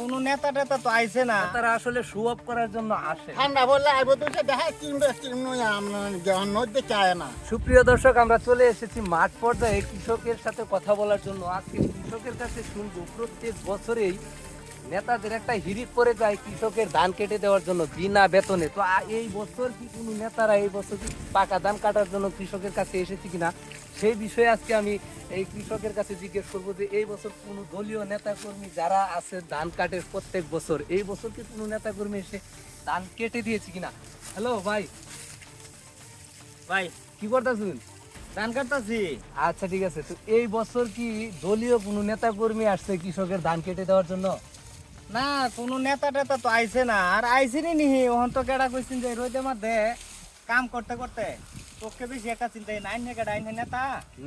কোনো নেতা টেতা তো আইছে না। তারা আসলে শো অফ করার জন্য আসে। ঠান্ডা বললে আইব তো দেখা কিনবে কিনবো আমরা নদী চায় না। সুপ্রিয় দর্শক আমরা চলে এসেছি মাঠ পর্যায়ে। কৃষকের সাথে কথা বলার জন্য আজকে কৃষকের কাছে শুনব প্রত্যেক বছরেই নেতাদের একটা হিরিক পড়ে যায় কৃষকের ধান কেটে দেওয়ার জন্য বিনা বেতনে। তো এই বছর কি কোনো নেতারা এই বছর কি পাকা ধান কাটার জন্য কৃষকের কাছে এসেছে কিনা? সেই বিষয়ে আজকে আমি এই কৃষকের কাছে জিজ্ঞেস করব যে এই বছর কোনো দলীয় নেতা কর্মী যারা আছে ধান কাটে প্রত্যেক বছর এই বছর কি কোনো নেতা কর্মী এসে ধান কেটে দিয়েছে কিনা? হ্যালো ভাই। ভাই। কি করতেছেন? ধান কাটতেছি। আচ্ছা ঠিক আছে। তো এই বছর কি দলীয় কোনো নেতা কর্মী আসছে কৃষকের ধান কেটে দেওয়ার জন্য? না কোনো নেতা টেতা তো আইছে না। আর আইসিনি নিহি ওহন তো কেডা কইছিন যে রোদে মধ্যে কাম করতে করতে। তোকে বেশি একা চিন্তাই নাই না কেডা আইনে নেতা।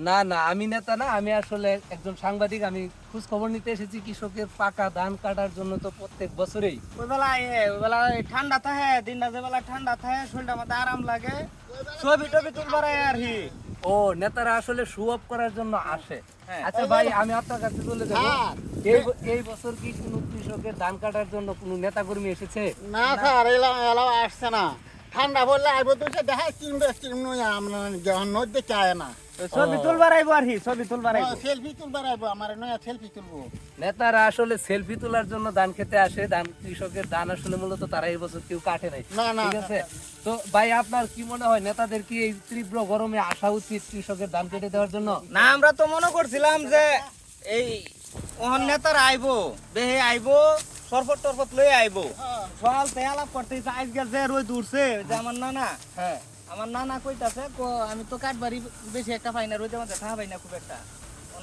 না না আমি নেতা না আমি আসলে একজন সাংবাদিক। আমি খোঁজ খবর নিতে এসেছি কৃষকের পাকা ধান কাটার জন্য তো প্রত্যেক বছরেই। ওই বেলা ওই বেলা ঠান্ডা থাকে দিনটা যে বেলা ঠান্ডা থাকে শরীরটা মধ্যে আরাম লাগে। ছবি টবি তুলবার আর কি। ও নেতারা আসলে শো অফ করার জন্য আসে হ্যাঁ। আচ্ছা ভাই আমি আপনার কাছে চলে যাব। এই বছর কি কোনো কৃষকের ধান কাটার জন্য কোনো নেতা কর্মী এসেছে না স্যার এলা এলাও আসছে না ঠান্ডা বললে আইব তো সে দেখা আমরা যখন নদী না। ছবি তুলবার আইব আর কি ছবি তুলবার আইব। সেলফি তুলবার আইব আমার নয়া সেলফি তুলবো। নেতারা আসলে সেলফি তোলার জন্য ধান খেতে আসে ধান কৃষকের ধান আসলে মূলত তারা এই বছর কেউ কাটে নাই। না না ঠিক আছে? তো ভাই আপনার কি মনে হয় নেতাদের কি এই তীব্র গরমে আসা উচিত কৃষকের ধান কেটে দেওয়ার জন্য? না আমরা তো মনে করছিলাম যে এই ওহন নেতার আইবো বেহে আইবো সরফত টরফত লই আইবো। সকাল আলাপ করতেছে আজকে যে রোদ উঠছে যে আমার নানা। হ্যাঁ। আমার নানা কইতাছে কো আমি তো কাঠবাড়ি বেশি একটা পাই না রোদের মধ্যে থাকা পাই না খুব একটা।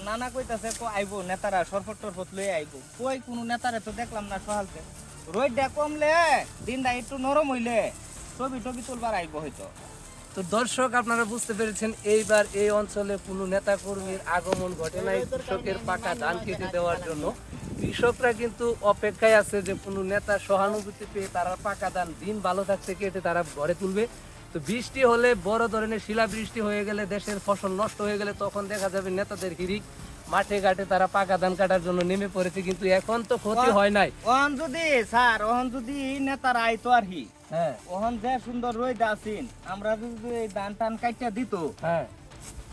নানা কইতাছে কো আইবো নেতারা সরফত টরফত লই আইবো। কই কোনো নেতারে তো দেখলাম না সকালতে রোদটা কমলে দিনটা একটু নরম হইলে ছবি টবি তুলবার আইবো হয়তো। তো দর্শক, আপনারা বুঝতে পেরেছেন, এইবার এই অঞ্চলে কোনো নেতা কর্মীর আগমন ঘটে নাই কৃষকের পাকা ধান কেটে দেওয়ার জন্য। কৃষকরা কিন্তু অপেক্ষায় আছে যে কোনো নেতা সহানুভূতি পেয়ে তারা পাকা ধান দিন ভালো থাকতে কেটে তারা ঘরে তুলবে। তো বৃষ্টি হলে বড় ধরনের শিলাবৃষ্টি হয়ে গেলে দেশের ফসল নষ্ট হয়ে গেলে তখন দেখা যাবে নেতাদের হিরিক মাঠে ঘাটে তারা পাকা ধান কাটার জন্য নেমে পড়েছে কিন্তু এখন তো ক্ষতি হয় নাই। ওহন যদি স্যার ওহন যদি নেতারা আইতো আর কি। হ্যাঁ। ওহন যে সুন্দর রোদ আসিন আমরা যদি এই ধান টান কাইটা দিত হ্যাঁ।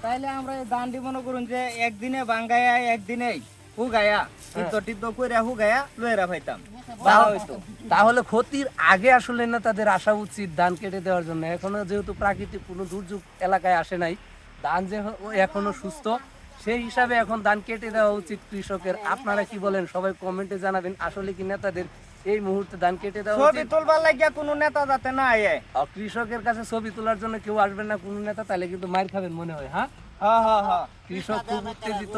তাইলে আমরা এই ধানটি মনে করুন যে একদিনে বাঙ্গায়া একদিনে হুগায়া টিদ্দ টিদ্দ কইরা হুগায়া লয়েরা পাইতাম তাহলে ক্ষতির আগে আসলে না তাদের আসা উচিত ধান কেটে দেওয়ার জন্য। এখনও যেহেতু প্রাকৃতিক কোনো দুর্যোগ এলাকায় আসে নাই ধান যে এখনও সুস্থ সেই হিসাবে এখন ধান কেটে দেওয়া উচিত কৃষকের। আপনারা কি বলেন? সবাই কমেন্টে জানাবেন। আসলে কি নেতাদের এই মুহূর্তে ধান কেটে দেওয়া ছবি তোলবার লাগিয়া কোনো নেতা যাতে না আয়ে। কৃষকের কাছে ছবি তোলার জন্য কেউ আসবেন না কোনো নেতা তাহলে কিন্তু মার খাবেন মনে হয় হ্যাঁ? হ্যাঁ হ্যাঁ হ্যাঁ। কৃষক খুব উত্তেজিত।